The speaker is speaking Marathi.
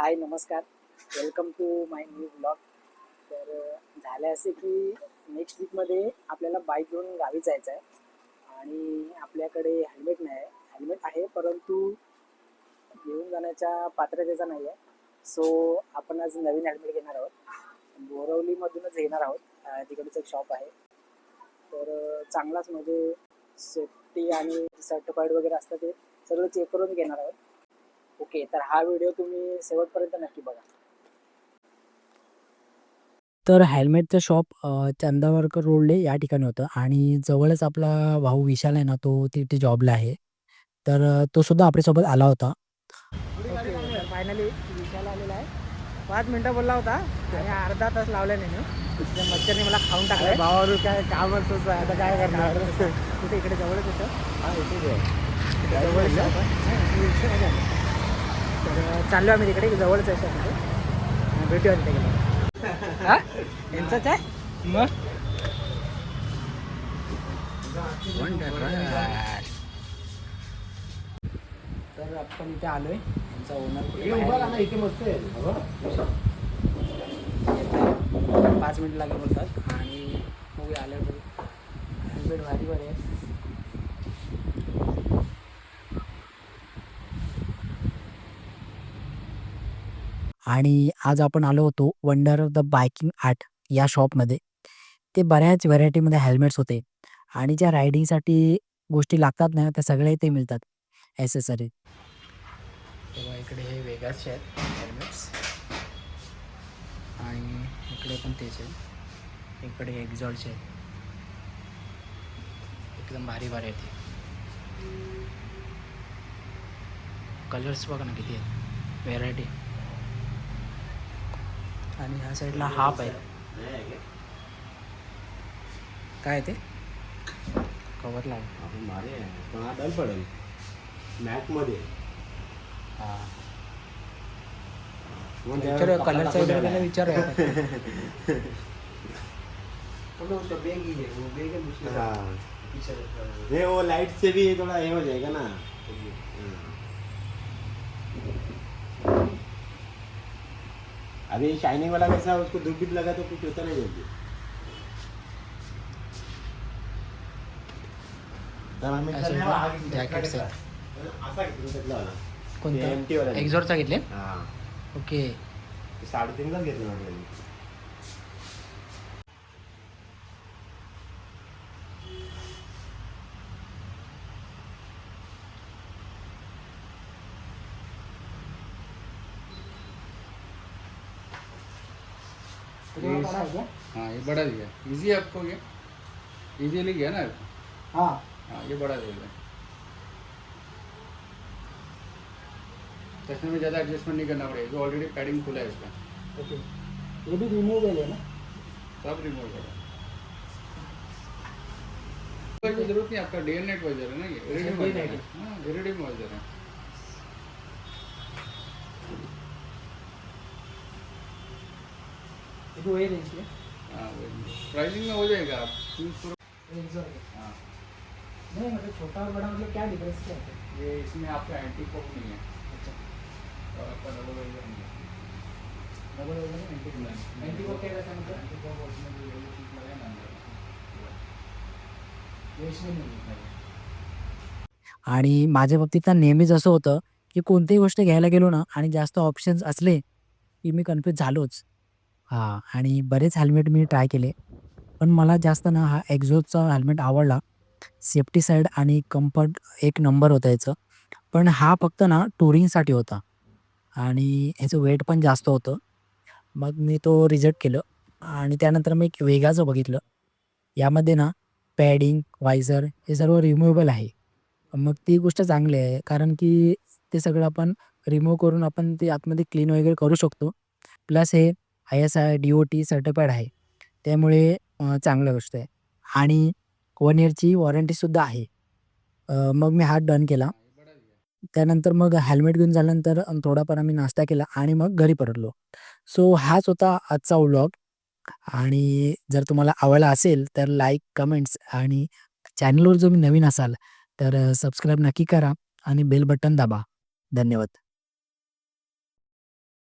हाय नमस्कार. Welcome to my new blog तर झालं असे की नेक्स्ट वीकमध्ये आपल्याला बाईक घेऊन गावी जायचं आहे आणि आपल्याकडे हेल्मेट नाही. आहे हेल्मेट आहे परंतु घेऊन जाण्याच्या पात्रतेचा नाही आहे सो आपण आज नवीन हेल्मेट घेणार आहोत. बोरवलीमधूनच घेणार आहोत. तिकडचं एक शॉप आहे. तर चांगलाच म्हणजे सेफ्टी आणि सर्टिफाईड वगैरे असतं ते सगळं चेक करून घेणार आहोत. ओके तर हा व्हिडिओ तुम्ही शेवटपर्यंत नक्की बघा. तर हेल्मेटचं शॉप चंदावरकर रोडले या ठिकाणी होतं आणि जवळच आपला भाऊ विशाल आहे ना तो तिथे जॉबला आहे. तर तो सुद्धा आपल्यासोबत आला होता. फायनली विशाल आलेला आहे. पाच मिनटं बोलला होता. आणि अर्धा तास लावला नाही मच्छरने मला खाऊन टाकलं. भावावर काय कामच आता काय करणार? कुठे? इकडे जवळच होतं. हा, इथेच आहे. जवळच तर चाललो आम्ही तिकडे जवळच आहे तिथे. भेटूया तिथे गेलो हा? यांचंच आहे? मग? तर आपण इथे आलोय. यांचा हे उभा राहा ना, ओनर इथे मस्त आहे. बघा. पाच मिनिट लागेल बोलतात. आणि बघूया आल्यावर हेल्मेट भारी बरे आहे. आणि आज आपण आलो होतो wonder of the biking art या शॉपमध्ये ते बऱ्याच व्हरायटीमध्ये हेल्मेट्स होते आणि ज्या रायडिंगसाठी गोष्टी लागतात ना त्या सगळ्या इथे मिळतात. ॲसेसरी तेव्हा इकडे हे वेगळाचे आहेत हेल्मेट्स आणि इकडे पण तेच आहे. इकडे एक्झॉलचे आहेत. एकदम भारी भारी आहेत कलर्स बघा ना किती आहेत. व्हेरायटी आणि ह्या साईडला हाफ आहे. काय ते? कवर लाव हा पडेल. मॅटमध्ये. हां. मग विचारूया त्यावर कलरचा वगैरे द्यायला. हाँ वो लाइट से भी थोड़ा ये हो जाएगा ना. अभी शाइनिंग वाला कैसा उसको धूप भी लगा तो कुछ होता नहीं जल्दी तर आम्ही असे त्याला बघ, हा. घेतला, jackets त्याला आहेत. हाँ ये बड़ा दिया इजी है आपको ये इजीली गया ना आपको? हाँ। हाँ ये बड़ा दिया चश्मे में ज़्यादा एडजस्टमेंट नहीं करना पड़ेगा जो ऑलरेडी पैडिंग खुला है इसका। ओके। ये भी रिन्यूएबल है ना? सब रिमूव करो कोई ज़रूरत नहीं आपका डे नाइट वाइजर है ना ये? अच्छा, वाइजर है। हाँ इरिडियम वाइजर है। हाँ प्राइसिंग में हो जाएगा आप हाँ नहीं मतलब छोटा और बड़ा मतलब क्या डिफरेंस क्या है ये इसमें आपका एंटी नहीं है अच्छा और आपका डबल नहीं है डबल ओवर एंटी नहीं। एंटी को क्या रहता है मतलब एंटी उसमें जो येलो चीज लगाए ना अंदर ये इसमें नहीं है आणि माझ्या बाबतीत तर नेहमीच असं होतं की कोणतीही गोष्ट घ्यायला गेलो ना आणि जास्त ऑप्शन्स असले की मी कन्फ्यूज झालोच. हां आणि बरेच हेल्मेट मी ट्राय केले. पण मला जास्त ना हा एक्झॉजचा हेल्मेट आवडला. सेफ्टी साईड आणि कम्फर्ट एक नंबर होता याचं. पण हा फक्त ना टुरिंगसाठी होता. आणि ह्याचं वेट पण जास्त होतं. मग मी तो रिजेक्ट केलं. आणि त्यानंतर मी एक वेगाचं बघितलं. यामध्ये ना पॅडिंग वायझर हे सर्व रिमुवेबल आहे. मग ती गोष्ट चांगली आहे. कारण की ते सगळं आपण रिमूव्ह करून आपण ते आतमध्ये क्लीन वगैरे करू शकतो. प्लस हे I S I D O T certified आहे. त्यामुळे चांगलं गोष्ट आहे. आणि वन इयरची वॉरंटीसुद्धा आहे. मग मी हा डन केला. त्यानंतर मग हेल्मेट घेऊन झाल्यानंतर थोडाफार आम्ही नाश्ता केला आणि मग घरी परतलो. सो हाच होता आजचा व्लॉग आणि जर तुम्हाला आवडला असेल तर लाईक कमेंट्स आणि चॅनलवर जो मी नवीन असाल तर सबस्क्राईब नक्की करा आणि बेल बटन दाबा. धन्यवाद.